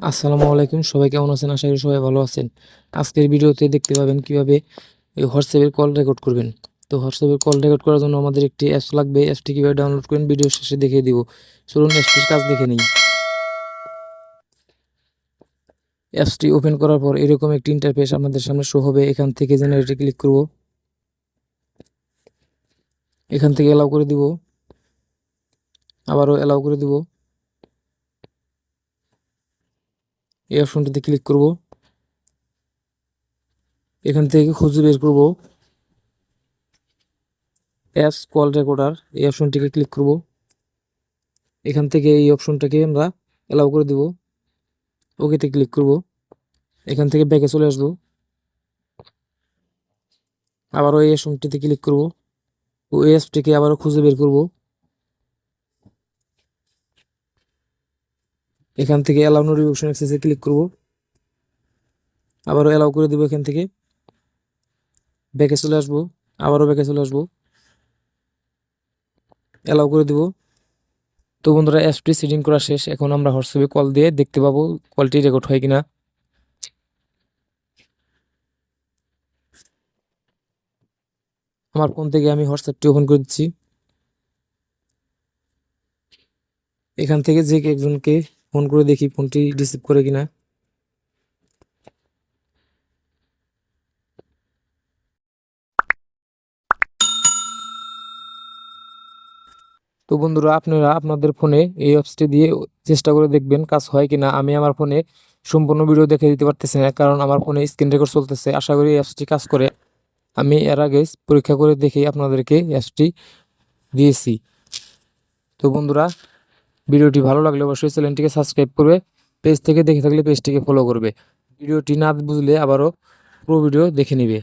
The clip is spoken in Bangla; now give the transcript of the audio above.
আসসালামু আলাইকুম, সবাই কেমন আছেন? আশা করি সবাই ভালো আছেন। আজকের ভিডিওতে দেখতে পাবেন কীভাবে হোয়াটসঅ্যাপের কল রেকর্ড করবেন। তো হোয়াটসঅ্যাপের কল রেকর্ড করার জন্য আমাদের একটি অ্যাপস লাগবে। অ্যাপসটি কীভাবে ডাউনলোড করবেন ভিডিও শেষে দেখিয়ে দিব। চলুন অ্যাপসটির কাজ দেখে নিই। অ্যাপসটি ওপেন করার পর এরকম একটি ইন্টারফেস আমাদের সামনে শো হবে। এখান থেকে জেনারেটে ক্লিক করব। এখান থেকে অ্যালাউ করে দিব। আবারও অ্যালাউ করে দিব। এই অপশনটিতে ক্লিক করব। এখান থেকে খুঁজে বের করব। অ্যাপস কল রেকর্ডার এই অপশনটিকে ক্লিক করব। এখান থেকে এই অপশনটাকে আমরা অ্যালাউ করে দিব। ওকেতে ক্লিক করব। এখান থেকে ব্যাকে চলে আসব। আবারও এই অপশনটিতে ক্লিক করব। ও এই অ্যাপসটিকে আবারও খুঁজে বের করব। এখান থেকে অ্যালাউ নোটিফিকেশন অ্যাক্সেসে ক্লিক করব। আবারও অ্যালাউ করে দেবো এখান থেকে। ব্যাকে চলে আসব। আবারও ব্যাকে চলে আসব। অ্যালাউ করে দেবো। তো বন্ধুরা অ্যাপটি সেটিং করা শেষ। এখন আমরা হোয়াটসঅ্যাপে কল দিয়ে দেখতে পাবো কলটি রেকর্ড হয় কিনা। আমার ফোন থেকে আমি হোয়াটসঅ্যাপটি ওপেন করে দিচ্ছি। এখান থেকে যে একজনকে ফোন করে দেখি ফোনটি রিসিভ করে কিনা। তো বন্ধুরা, আপনারা আপনাদের ফোনে এই অ্যাপসটি দিয়ে চেষ্টা করে দেখবেন কাজ হয় কিনা। আমি আমার ফোনে সম্পূর্ণ ভিডিও দেখে দিতে পারতেছি না, কারণ আমার ফোনে স্ক্রিন রেকর্ড চলতেছে। আশা করি অ্যাপসটি কাজ করে। আমি এর আগে পরীক্ষা করে দেখে আপনাদেরকে অ্যাপসটি দিয়েছি। তো বন্ধুরা ভিডিওটি ভালো লাগলে অবশ্যই চ্যানেলটিকে সাবস্ক্রাইব করবে, পেজ থেকে দেখে থাকলে পেজটিকে ফলো করবে। ভিডিওটি না বুঝলে আবারও পুরো ভিডিও দেখে নিবে।